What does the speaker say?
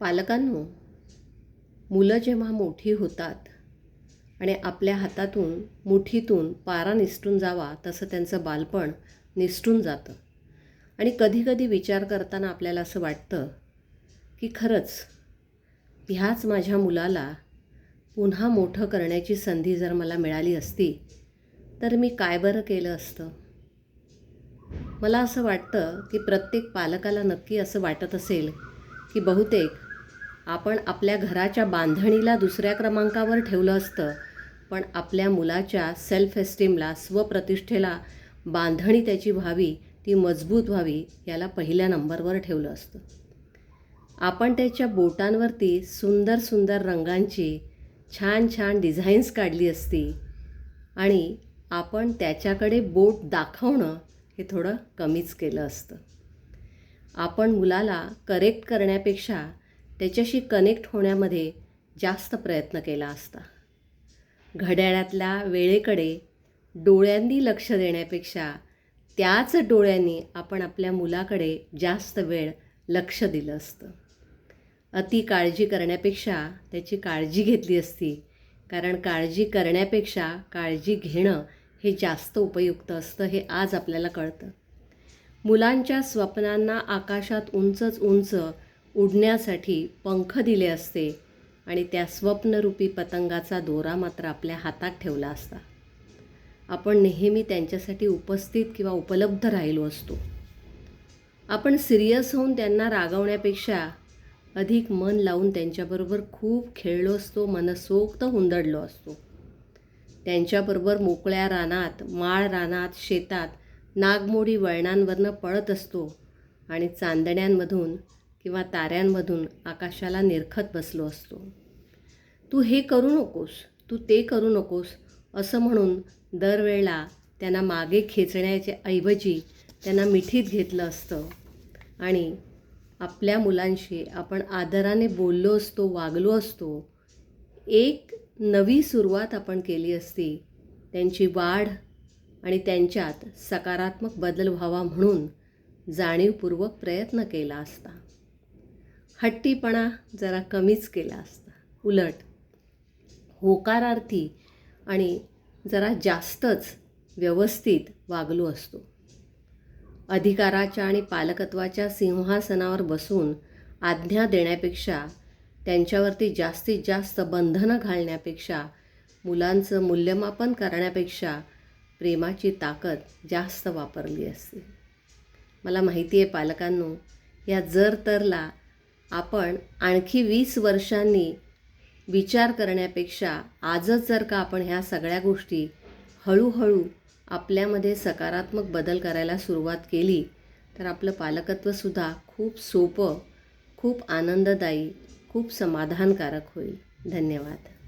पालकांनो मुलं जेव्हा मोठी होतात आणि आपल्या हातातून मुठीतून पारा निसटून जावा तसं त्यांचं बालपण निसटून जातं. आणि कधीकधी विचार करताना आपल्याला असं वाटतं की खरंच ह्याच माझ्या मुलाला पुन्हा मोठं करण्याची संधी जर मला मिळाली असती तर मी काय बरं केलं असतं? मला असं वाटतं की प्रत्येक पालकाला नक्की असं वाटत असेल की बहुतेक आपण आपल्या घराच्या बांधणीला दुसऱ्या क्रमांकावर ठेवलं असतं पण आपल्या मुलाच्या सेल्फ एस्टीमला स्वप्रतिष्ठेला बांधणी त्याची व्हावी ती मजबूत व्हावी याला पहिल्या नंबरवर ठेवलं असतं. आपण त्याच्या बोटांवरती सुंदर सुंदर रंगांची छान छान डिझाईन्स काढली असती आणि आपण त्याच्याकडे बोट दाखवणं हे थोडं कमीच केलं असतं. आपण मुलाला करेक्ट करण्यापेक्षा त्याच्याशी कनेक्ट होण्यामध्ये जास्त प्रयत्न केला असता. घड्याळातल्या वेळेकडे डोळ्यांनी लक्ष देण्यापेक्षा त्याच डोळ्यांनी आपण आपल्या मुलाकडे जास्त वेळ लक्ष दिलं असतं. अति काळजी करण्यापेक्षा त्याची काळजी घेतली असती कारण काळजी करण्यापेक्षा काळजी घेणं हे जास्त उपयुक्त असतं हे आज आपल्याला कळतं. मुलांच्या स्वप्नांना आकाशात उंचच उंच उडण्यासाठी पंख दिले असते आणि त्या स्वप्नरूपी पतंगाचा दोरा मात्र आपल्या हातात ठेवला असता. आपण नेहमी त्यांच्यासाठी उपस्थित किंवा उपलब्ध राहिलो असतो. आपण सिरियस होऊन त्यांना रागवण्यापेक्षा अधिक मन लावून त्यांच्याबरोबर खूप खेळलो असतो मनसोक्त हुंदडलो असतो. त्यांच्याबरोबर मोकळ्या रानात माळ रानात शेतात नागमोडी वळणांवरनं पळत असतो आणि चांदण्यांमधून किंवा ताऱ्यांमधून आकाशाला निरखत बसलो असतो. तू हे करू नकोस तू ते करू नकोस असं म्हणून दरवेळेला त्यांना मागे खेचण्याच्या ऐवजी त्यांना मिठीत घेतलं असतं. आणि आपल्या मुलांशी आपण आदराने बोललो असतो वागलो असतो एक नवी सुरुवात आपण केली असती त्यांची वाढ आणि त्यांच्यात सकारात्मक बदल व्हावा म्हणून जाणीवपूर्वक प्रयत्न केला असता. हट्टीपणा जरा कमीच केला असता. उलट होकारार्थी आणि जरा जास्तच व्यवस्थित वागलो असतो. अधिकाराच्या आणि पालकत्वाच्या सिंहासनावर बसून आज्ञा देण्यापेक्षा त्यांच्यावरती जास्तीत जास्त बंधनं घालण्यापेक्षा मुलांचं मूल्यमापन करण्यापेक्षा प्रेमाची ताकद जास्त वापरली असते. मला माहिती आहे पालकांनो या जर तरला आपण आणखी वीस वर्षांनी विचार करण्यापेक्षा आजच जर का आपण ह्या सगळ्या गोष्टी हळूहळू आपल्यामध्ये सकारात्मक बदल करायला सुरुवात केली तर आपलं पालकत्वसुद्धा खूप सोपं खूप आनंददायी खूप समाधानकारक होईल. धन्यवाद.